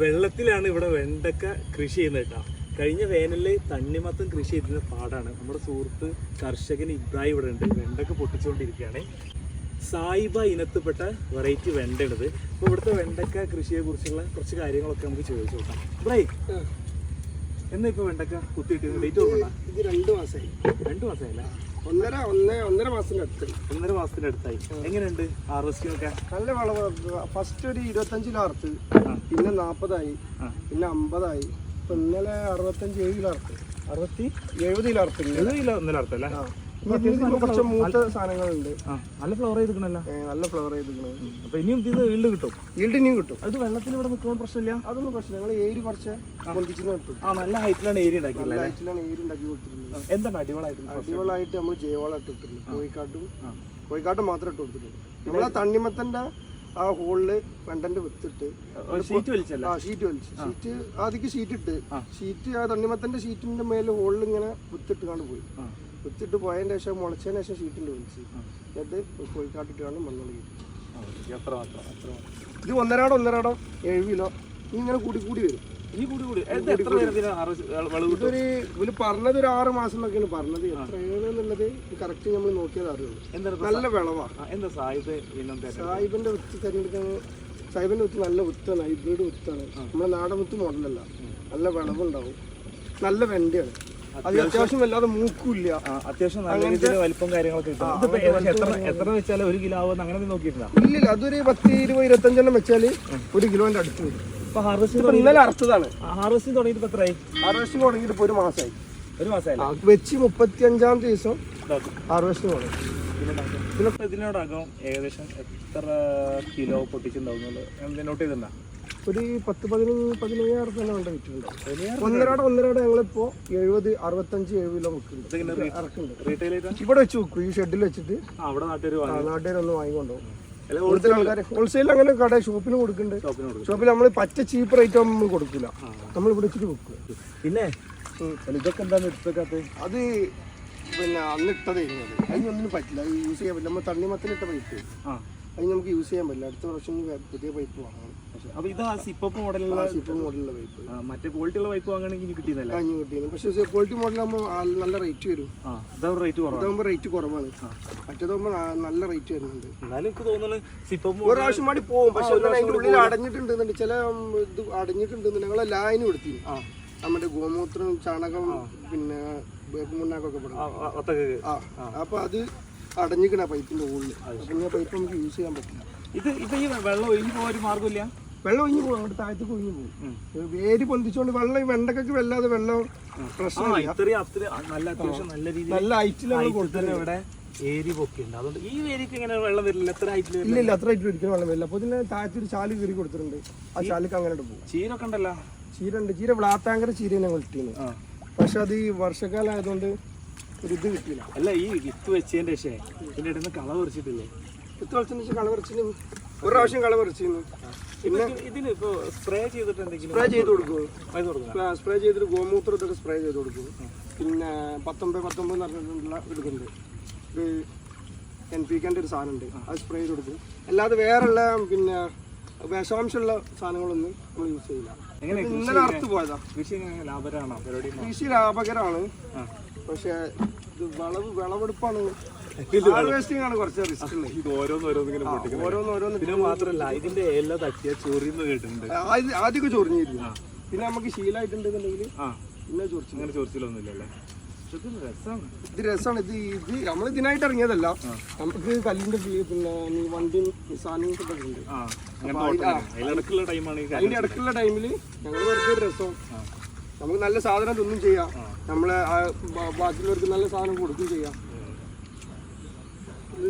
വെള്ളത്തിലാണ് ഇവിടെ വെണ്ടക്ക കൃഷി ചെയ്യുന്നത് കേട്ടോ. കഴിഞ്ഞ വേനലിൽ തണ്ണിമത്തം കൃഷി ചെയ്തിരുന്ന പാടാണ്. നമ്മുടെ സുഹൃത്ത് കർഷകൻ ഇബ്രാഹിം ഇവിടെ ഉണ്ട്. വെണ്ടക്ക പൊട്ടിച്ചുകൊണ്ടിരിക്കുകയാണ്. സായിബ ഇനത്തിൽപ്പെട്ട വെറൈറ്റി വെണ്ടയുള്ളത് അപ്പോൾ ഇവിടുത്തെ വെണ്ടക്ക കൃഷിയെ കുറിച്ചുള്ള കുറച്ച് കാര്യങ്ങളൊക്കെ നമുക്ക് ചോദിച്ചു നോക്കാം. ഇബ്രാഹിം എന്നാ ഇപ്പൊ വെണ്ടക്ക കുത്തിയിട്ട് ഡേറ്റ് ഓർമ്മ ഇത് രണ്ട് മാസമായി രണ്ട് മാസമായില്ല ഒന്നര ഒന്ന് ഒന്നര മാസത്തിന്റെ അടുത്ത്. ഒന്നര മാസത്തിന് അടുത്തായി. എങ്ങനെയുണ്ട് ഹാർവസ്റ്റിംഗ് ഒക്കെ നല്ല വളവ്. ഫസ്റ്റ് ഒരു ഇരുപത്തഞ്ചിൽ അറുത്ത് ആ. പിന്നെ നാൽപ്പതായി. പിന്നെ അമ്പതായി. ഇപ്പൊ ഇന്നലെ അറുപത്തഞ്ച് ഏഴ് കിലോ അറുപത്തി? എഴുപത് കിലോ അറുത്ത് ഇന്നലെ. എഴുപത് കിലോ ഒന്നര അർത്ഥം കുറച്ച് മൂത്ത സാധനങ്ങളുണ്ട്. നല്ല ഫ്ലവർ ചെയ്തിരിക്കണല്ലോ. നല്ല ഫ്ലവർ ചെയ്തിരിക്കുന്നത് അപ്പൊ ഇനിയും ഇത് വീണ്ടും കിട്ടും. ഈൽഡ് ഇനിയും കിട്ടും. അത് വെള്ളത്തിൽ ഇവിടെ നിൽക്കുന്ന പ്രശ്നമില്ല? അതൊന്നും പ്രശ്നം ഞങ്ങൾ ഏരി കുറച്ച് പൊന്തിച്ചു കിട്ടും ആ നല്ല ഹൈറ്റിലാണ് ഏരി ഉണ്ടാക്കിയിട്ടുള്ളത് ഹൈറ്റിലാണ് ഏരി ഉണ്ടാക്കി കൊടുത്തിരുന്നത് എന്താണ് അടിപൊളിയായിട്ട് അടിപൊളിയായിട്ട് നമ്മൾ ജൈവവളം ഇട്ടിട്ടുണ്ട് കോഴിക്കാട്ടും കോഴിക്കാട്ടും മാത്രം ഇട്ട് കൊടുത്തിട്ടുണ്ട്. നമ്മളെ തണ്ണിമത്തന്റെ ആ ഹോളിൽ വെണ്ടന്റെ വിത്തിട്ട് ഷീറ്റ് വലിച്ചല്ല? ആ ഷീറ്റ് വലിച്ചു. ഷീറ്റ് ആദ്യം ഷീറ്റ് ഇട്ട്. ഷീറ്റ് ആ തണ്ണിമത്തന്റെ ഷീറ്റിന്റെ മേലെ ഹോളിൽ ഇങ്ങനെ വിത്തിട്ട് കാണു പോയി. വിത്തിട്ട് പോയതിന്റെ ശേഷം മുളച്ചതിന് ശേഷം ഷീറ്റിന്റെ വലിച്ചു എന്നിട്ട് കോഴിക്കാട്ടിട്ട് കാണും മാത്രം. ഇത് ഒന്നരാടം ഒന്നരാടം ഏഴ് കിലോ. ഇങ്ങനെ കൂടി കൂടി വരും. ഈ കൂടി കൂടി. എത്ര നേരത്തിന് ഇതൊരു ഇവർ പറഞ്ഞത് ഒരു ആറ് മാസം എന്നൊക്കെയാണ് പറഞ്ഞത് എത്രയാണെന്നുള്ളത് കറക്റ്റ് നമ്മൾ നോക്കിയത് അറിയുള്ളൂ. എന്താണ് നല്ല വിളവാ. എന്താ സാഹിബ് സാഹിബിന്റെ വിത്ത് തിരഞ്ഞെടുക്കാൻ സാഹിബിന്റെ വിത്ത് നല്ല വിത്താണ് ഹൈബ്രിഡ് ഉത്താണ്. നമ്മുടെ നാടൻ വിത്ത് മോഡലല്ല. നല്ല വിളവുണ്ടാവും. നല്ല വെണ്ടയാണ്. അത് അത്യാവശ്യം വല്ലാതെ മൂക്കില്ല അത്യാവശ്യം നല്ല രീതിയിൽ വലിപ്പം കാര്യങ്ങളൊക്കെ എത്ര വെച്ചാൽ ഒരു കിലോ ആവുമെന്ന് അങ്ങനെ നോക്കിയിട്ടില്ല ഇല്ലില്ല അതൊരു പത്ത് ഇരുപത് ഇരുപത്തഞ്ചെണ്ണം വെച്ചാൽ ഒരു കിലോന്റെ അടുത്ത് വരും. ഇപ്പൊ ഹാർവസ്റ്റിംഗ് ഇന്നലെ അറുത്തതാണ്. ഹാർവസ്റ്റിംഗ് തുടങ്ങിയിട്ട് എത്രയായി? ഹാർവെസ്റ്റിംഗ് തുടങ്ങിയിട്ട് ഇപ്പൊ ഒരു മാസമായി. വെച്ച് മുപ്പത്തി അഞ്ചാം ദിവസം ഹാർവെസ്റ്റിംഗ് തുടങ്ങി. ഇതിനോടകം ഏകദേശം എത്ര കിലോ പൊട്ടിച്ചിട്ടുണ്ടാവും നോട്ട് ചെയ്തിട്ടുണ്ടോ? ഒരു പത്ത് പതിനഞ്ച് പതിനയ്യായിരം തന്നെ കൊണ്ട് വിറ്റിട്ടുണ്ട്. ഒന്നരാട് ഒന്നരാട് ഞങ്ങളിപ്പോ എഴുപത് അറുപത്തഞ്ച് ഏഴ് കിലോ വിൽക്കുന്നുണ്ട്. ഇറക്കുന്നുണ്ട്. ഇവിടെ വെച്ച് വെക്കും ഈ ഷെഡിൽ വെച്ചിട്ട്. നാട്ടുകാർ നാട്ടുകാരൊന്ന് വാങ്ങിക്കൊണ്ടുപോകും ആൾക്കാർ ഹോൾസെയിൽ അങ്ങനെ കട ഷോപ്പിന് കൊടുക്കുന്നുണ്ട് ഷോപ്പിൽ നമ്മൾ പച്ച ചീപ്പ് റേറ്റ് ആകുമ്പോൾ നമ്മൾ കൊടുക്കില്ല നമ്മൾ ഇവിടെ വെച്ചിട്ട് വെക്കും. പിന്നെ ഇതൊക്കെ എന്താണ് എടുത്തേക്കാത്ത അത് പിന്നെ അന്ന് ഇട്ടത് അതിന് അതിനൊന്നിനും പറ്റില്ല. അത് യൂസ് ചെയ്യാൻ പറ്റില്ല. നമ്മൾ തണ്ണിമത്തിനിട്ട പൈപ്പ് അതിന് അത് നമുക്ക് യൂസ് ചെയ്യാൻ പറ്റില്ല. അടുത്ത പ്രാവശ്യം പുതിയ പൈപ്പ് വാങ്ങണം. അപ്പൊ ഇത് ആ സിപ്പപ്പ് മോഡലുള്ള സിപ്പ് മോഡലുള്ള പൈപ്പ് മറ്റേ ക്വാളിറ്റി ഉള്ള പൈപ്പ് വാങ്ങണമെങ്കിൽ ഇനി കിട്ടിയെന്നല്ല കഴിഞ്ഞ് കിട്ടിയത് പക്ഷേ ക്വാളിറ്റി മോഡലാകുമ്പോൾ നല്ല റേറ്റ് വരും. ആ ഇതാ റേറ്റ് കുറവാണ്. ഇതാകുമ്പോൾ റേറ്റ് കുറവാണ്. മറ്റേതാകുമ്പോൾ നല്ല റേറ്റ് വരുന്നുണ്ട്. എന്നാലും എനിക്ക് സിപ്പപ്പ് ഒരു പ്രാവശ്യം കൂടി പോകും. പക്ഷെ ഉള്ളിൽ അടഞ്ഞിട്ടുണ്ട്. ചില ഇത് അടഞ്ഞിട്ടുണ്ട്. ഞങ്ങൾ ലൈൻ കൊടുത്തി. നമ്മുടെ ഗോമൂത്രം ചാണകം പിന്നെ വേപ്പ് മുന്നാക്കൊക്കെ പറഞ്ഞു ഒത്തക്ക് ആ അപ്പൊ അത് അടഞ്ഞിക്കണ പൈപ്പിന്റെ ഉള്ളിൽ അപ്പൊ പൈപ്പ് നമുക്ക് യൂസ് ചെയ്യാൻ പറ്റില്ല. ഇത് ഇപ്പൊ ഈ വെള്ളം ഒഴിഞ്ഞു പോകാൻ ഒരു മാർഗമില്ല? വെള്ളം ഒഴിഞ്ഞു പോകും അങ്ങോട്ട് താഴത്തേക്ക് ഒഴിഞ്ഞു പോകും വേര് പൊന്തിച്ചോണ്ട് വെള്ളം വെണ്ടക്കൊക്കെ വല്ലാതെ വെള്ളം പ്രശ്നം പ്രശ്നമില്ല. നല്ല അത്യാവശ്യം നല്ല രീതിയിൽ നല്ല ഹൈറ്റിലാണ് ഹൈറ്റിൽ ഇവിടെ ഏരി പൊക്കിണ്ട് അതുകൊണ്ട് ഈ ഏരിക്ക് ഇങ്ങനെ വെള്ളം വരില്ല? എത്ര ഹൈറ്റിൽ ഇല്ല ഇല്ല അത്ര ഹൈറ്റിൽ ഒരിക്കലും വെള്ളം വരില്ല. ഇതിന് താഴത്തൊരു ചാൽ കീറി കൊടുത്തിട്ടുണ്ട്. ആ ചാലിക്ക് അങ്ങനെ പോകും. ചീരൊക്കെ ഉണ്ടല്ലോ? ചീര ഉണ്ട് ചീര വ്ളാത്താങ്കര ചീര ഞങ്ങൾ ഇട്ടിരുന്നു ആ. പക്ഷെ അത് ഈ വർഷക്കാലം ആയതുകൊണ്ട് ഒരു ഇത് കിട്ടിയില്ല. അല്ല ഈ വിത്ത് വെച്ചതിന്റെ പക്ഷേ ഇതിന്റെ ഇടയിൽ നിന്ന് കള പറിച്ചിട്ടില്ലേ വർഷത്തിന് ശേഷം കളവറച്ചിന് ഒരു പ്രാവശ്യം ഇതിന് ഇപ്പൊ സ്പ്രേ ചെയ്ത് കൊടുക്കും? സ്പ്രേ ചെയ്തിട്ട് ഗോമൂത്രം ഇതൊക്കെ സ്പ്രേ ചെയ്ത് കൊടുക്കും. പിന്നെ പത്തൊമ്പത് പത്തൊമ്പത് എന്ന് പറഞ്ഞിട്ടുള്ള ഇടുക്കുണ്ട് ഒരു എൻ പി കെന്റെ ഒരു സാധനമുണ്ട്. അത് സ്പ്രേ ചെയ്ത് കൊടുക്കും. അല്ലാതെ വേറെയുള്ള പിന്നെ വിഷാംശമുള്ള സാധനങ്ങളൊന്നും നമ്മൾ യൂസ് ചെയ്യില്ല. ഇന്നലെ അറുത്ത് പോയതാ. കൃഷി ലാഭകരമാണോ പക്ഷേ വിളവ് വിളവെടുപ്പാണ്. ഹാർവെസ്റ്റിംഗ് ആണ് കുറച്ച് റിസ്ക് ഉള്ളത്. ഇത് ഓരോന്ന് ഓരോന്ന് ഇങ്ങനെ പൊട്ടിക്കുന്നത്. ഓരോന്ന് ഓരോന്ന് പിന്നെ മാത്രല്ല ഇതിന്റെ എല്ലാ തട്ടിയ ചൊറിന്ന് കേട്ടിട്ടുണ്ട്. ആദ്യ- ആദ്യമൊക്കെ ചൊറിഞ്ഞിരുന്നു. പിന്നെ നമുക്ക് ശീലമായിട്ടുണ്ടെന്നുണ്ടെങ്കിൽ ആ. പിന്നെ ചൊറിച്ചു അങ്ങനെ ചൊറിച്ചിലൊന്നും പക്ഷെ ഇത് രസമാണ് ഇത് രസമാണ് ഇത് ഇത് നമ്മൾ ഇതിനായിട്ട് ഇറങ്ങിയതല്ല. നമുക്ക് കല്ലിന്റെ ഫീ- പിന്നെ ഈ വണ്ടി സാധനവും ഒക്കെ ഉണ്ട്. ആ അങ്ങനെ അതിലിടക്കുള്ള ടൈമാണ് ഈ കാര്യം അതിന്റെ ഇടയ്ക്കുള്ള ടൈമിൽ ഞങ്ങൾ വെറുതെ ഒരു രസം. നമുക്ക് നല്ല സാധനം തിന്നും ചെയ്യാം. നമ്മളെ ബാക്കിയുള്ളവർക്ക് നല്ല സാധനം കൊടുക്കുകയും ചെയ്യാം.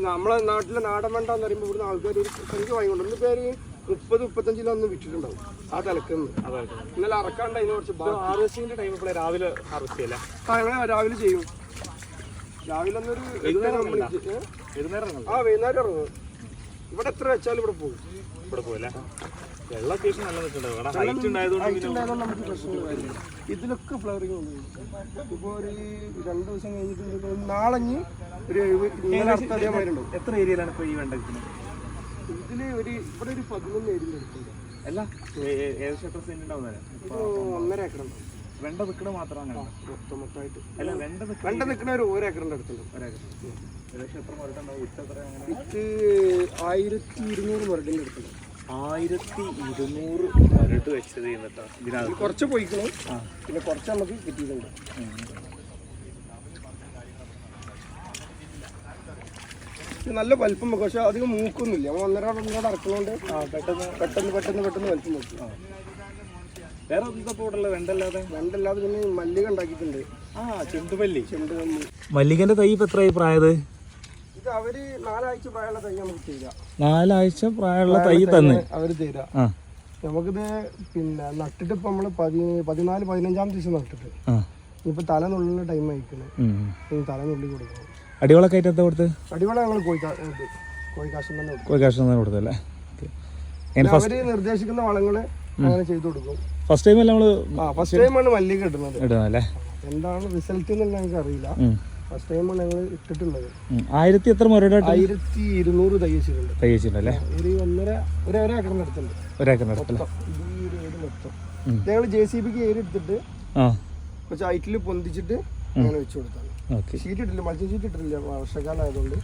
നമ്മളെ നാട്ടിലെ നാടൻ വേണ്ട എന്ന് പറയുമ്പോൾ ഇവിടുന്ന് ആൾക്കാർ ഒരു സംഖ്യ വാങ്ങിക്കൊണ്ട് പേര് മുപ്പത് മുപ്പത്തഞ്ച് കിലോ ഒന്ന് വിറ്റിട്ടുണ്ടാവും. ആ തലക്കുന്ന്. ഇന്നലെ അറക്കാണ്ട് അതിന് കുറച്ച് ഹാർവെസ്റ്റിംഗിന്റെ ടൈം ഇപ്പോൾ രാവിലെ ഹാർവെസ്റ്റ് ചെയ്യല ആ ഞങ്ങൾ രാവിലെ ചെയ്യും. രാവിലെ ഒന്നൊരു ആ വൈകുന്നേരം ഇറങ്ങും. ഇവിടെ എത്ര വെച്ചാലും ഇവിടെ പോകും. ഇവിടെ പോയല്ലേ വെള്ളം അത്യാവശ്യം നല്ല നിൽക്കുന്നുണ്ട് ഇവിടെ ഹൈറ്റ് ഉണ്ടായതുകൊണ്ട് ഹൈറ്റ് നമുക്ക് പ്രശ്നമില്ല. ഇതിലൊക്കെ ഫ്ലവറിങ് ഉണ്ട്. ഇപ്പോൾ ഒരു രണ്ട് ദിവസം കഴിഞ്ഞിട്ട് നാളഞ്ഞ് ഒരു എഴുപത് എത്ര ഏരിയയിലാണ് ഇപ്പോൾ ഈ വെണ്ടക്കുന്നത് ഇതിൽ ഒരു ഇവിടെ ഒരു പതിനൊന്ന് ഏരിയ എടുക്കുന്നുണ്ട് അല്ല ഏകദേശം എത്ര സെന്റ് ഉണ്ടാവും? ഇപ്പൊ ഒന്നര ഏക്കർ വെണ്ട നിൽക്കണ മാത്രമാണ് മൊത്തം മൊത്തമായിട്ട്. അല്ല വെണ്ട നിൽക്കണ വെണ്ട നിൽക്കണ ഒരു ഒരേക്കറിന്റെ ഏക്കറിന്റെ അടുത്തുണ്ട് ഏകദേശം എത്ര മുരട്ടുണ്ടാവും വിത്ത് എത്ര ആയിരത്തി ഇരുന്നൂറ് മുരടിന്റെ അടുത്തുണ്ട്. ആയിരത്തി ഇരുന്നൂറ് മരട്ട് വെച്ചത് ചെയ്യുന്നിട്ടാണ് ഇതിനകത്ത്. കുറച്ച് പോയിക്കണം. പിന്നെ കുറച്ച് നമുക്ക് കിട്ടിയിട്ടുണ്ട്. ഇത് നല്ല വലിപ്പം വെക്കും. പക്ഷെ അധികം മൂക്കൊന്നുമില്ല. നമ്മൾ ഒന്നര ഒന്നര അറക്കുന്നതുകൊണ്ട് പെട്ടെന്ന്. പെട്ടെന്ന് പെട്ടെന്ന് പെട്ടെന്ന് വലിപ്പം വെക്കും. വേറെ എന്താ പോടുള്ള വെണ്ടല്ലാതെ? വെണ്ടല്ലാതെ പിന്നെ മല്ലിക ഉണ്ടാക്കിയിട്ടുണ്ട്. ആ ചെണ്ടുമല്ലി. ചെണ്ടുമല്ലി. മല്ലികന്റെ തൈ ഇപ്പൊ എത്രയായി പ്രായത്? അവർ നാലാഴ്ച പ്രായമുള്ള തൈ നമുക്ക് തരാം. നാലാഴ്ച പ്രായമുള്ള തൈ തന്നെ. അവർ തരാം. ആ. നമുക്കിത് പിന്നെ നട്ടിട്ട് ഇപ്പൊ നമ്മൾ പതി പതിനാല് പതിനഞ്ചാം ദിവസം നട്ടിട്ട്. ഇപ്പൊ തല നുള്ളുന്ന ടൈം ആയിക്കണ് തല നുള്ളി കൊടുക്കണം. അടിവളൊക്കെ ആയിട്ട് എന്താ കൊടുത്ത് അടിവള ഞങ്ങൾ കോഴി കാ- ഇത് കോഴി കാശം തന്നെ കൊടുത്തല്ലേ അവർ നിർദ്ദേശിക്കുന്ന വളങ്ങൾ അങ്ങനെ ചെയ്തു കൊടുക്കും. ഫസ്റ്റ് ടൈം ആ ഫസ്റ്റ് ടൈമാണ് മല്ലിക ഇടുന്നത്. എന്താണ് റിസൾട്ട് എന്നുള്ള ഞങ്ങൾക്ക് അറിയില്ല. ഫസ്റ്റ് ടൈമാണ് ഞങ്ങൾ ഇട്ടിട്ടുള്ളത്. ആയിരത്തി എത്ര മുരടായിട്ട്? ആയിരത്തി ഇരുന്നൂറ് തൈ വെച്ചിട്ടുണ്ട് തൈ വെച്ചിട്ടുണ്ടല്ലേ ഒരു ഒന്നര ഒരു ഒര ഏക്കറിന്റെ അടുത്തുണ്ട്. ഒരേക്കറിന്റെ അടുത്തല്ലേ ഈ ഒരു മൊത്തം. ഞങ്ങൾ ജെ സി ബിക്ക് ഏരി എടുത്തിട്ട് കുറച്ച് ഹൈറ്റിൽ പൊന്തിച്ചിട്ട് അങ്ങനെ വെച്ചു കൊടുത്താണ്. ഷീറ്റ് ഇട്ടില്ല മൾട്ടി ഷീറ്റ് ഇട്ടിട്ടില്ല വർഷക്കാലം ആയതുകൊണ്ട്.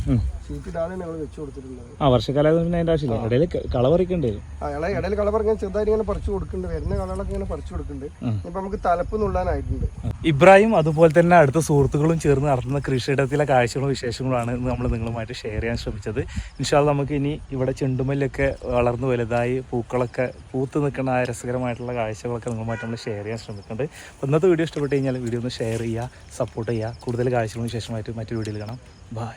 ഷീറ്റ് ഇടാതെ ഞങ്ങൾ വെച്ച് കൊടുത്തിട്ടുള്ളത്. ആ വർഷക്കാലം പിന്നെ അതിന്റെ ആവശ്യമില്ല. ഇടയിൽ കള പറിക്കേണ്ടി? വരും അയാളെ ഇടയിൽ കളർ ഇങ്ങനെ ചെറുതായിട്ട് ഇങ്ങനെ പറിച്ചു കൊടുക്കുന്നുണ്ട്. വരുന്ന കളകളൊക്കെ ഇങ്ങനെ പറിച്ചു കൊടുക്കുന്നുണ്ട്. ഇപ്പൊ നമുക്ക് തലപ്പ് നുള്ളാനായിട്ടുണ്ട്. ഇബ്രാഹിം അതുപോലെ തന്നെ അടുത്ത സുഹൃത്തുക്കളും ചേർന്ന് നടത്തുന്ന കൃഷിയിടത്തിലെ കാഴ്ചകളും വിശേഷങ്ങളുമാണ് ഇന്ന് നമ്മൾ നിങ്ങളുമായിട്ട് ഷെയർ ചെയ്യാൻ ശ്രമിച്ചത്. ഇൻഷാൽ നമുക്ക് ഇനി ഇവിടെ ചെണ്ടുമല്ലൊക്കെ വളർന്നു വലുതായി പൂക്കളൊക്കെ പൂത്ത് നിൽക്കുന്ന ആ രസകരമായിട്ടുള്ള കാഴ്ചകളൊക്കെ നിങ്ങളുമായിട്ട് നമ്മൾ ഷെയർ ചെയ്യാൻ ശ്രമിക്കുന്നുണ്ട്. അപ്പോൾ ഇന്നത്തെ വീഡിയോ ഇഷ്ടപ്പെട്ട് കഴിഞ്ഞാൽ വീഡിയോ ഒന്ന് ഷെയർ ചെയ്യുക സപ്പോർട്ട് ചെയ്യുക. കൂടുതൽ കാഴ്ചകളും വിശേഷമായിട്ട് മറ്റൊരു വീഡിയോയിൽ കാണാം. ബൈ